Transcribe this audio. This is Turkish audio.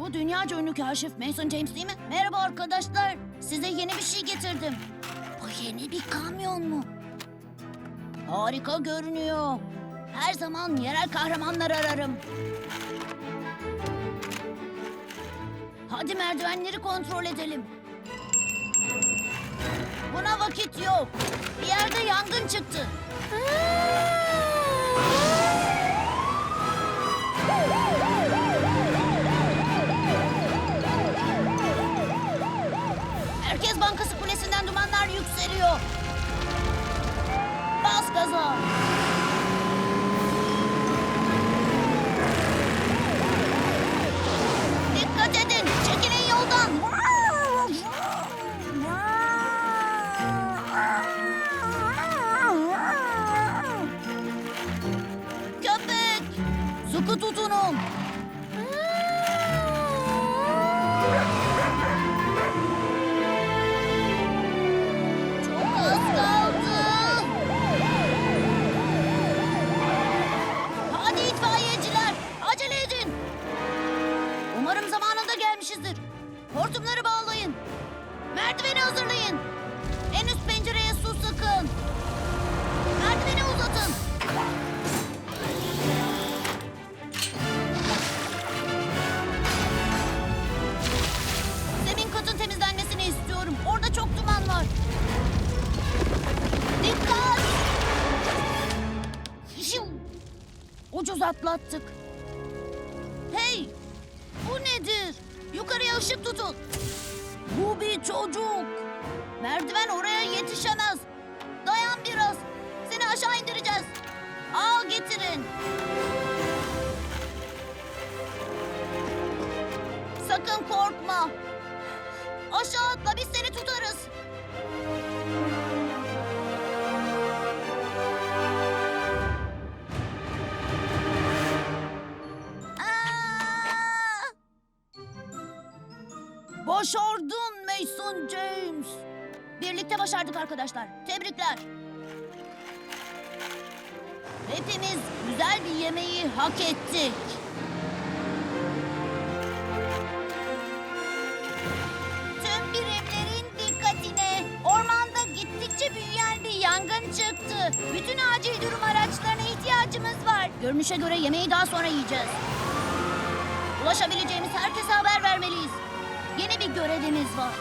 Bu dünyaca ünlü kaşif Mason James değil mi? Merhaba arkadaşlar. Size yeni bir şey getirdim. Bu yeni bir kamyon mu? Harika görünüyor. Her zaman yerel kahramanlar ararım. Hadi merdivenleri kontrol edelim. Buna vakit yok. Bir yerde yangın çıktı. Merkez Bankası kulesinden dumanlar yükseliyor. Bas gaza. Dikkat edin. Çekilin yoldan. Köpek. Sıkı tutunun. Gelmişizdir. Hortumları bağlayın. Merdiveni hazırlayın. En üst pencereye su sıkın. Merdiveni uzatın. Zemin katın temizlenmesini istiyorum. Orada çok duman var. Dikkat! Şiu! Ucuz atlattık. Hey! Yukarıya ışık tutun. Bu bir çocuk. Merdiven oraya yetişemez. Dayan biraz. Seni aşağı indireceğiz. Al getirin. Sakın korkma. Aşağı atla biz seni tutarız. Başardın Mason James. Birlikte başardık arkadaşlar. Tebrikler. Hepimiz güzel bir yemeği hak ettik. Tüm birimlerin dikkatine. Ormanda gittikçe büyüyen bir yangın çıktı. Bütün acil durum araçlarına ihtiyacımız var. Görünüşe göre yemeği daha sonra yiyeceğiz. Ulaşabileceğimiz herkese haber vermeliyiz. Yeni bir görevimiz var.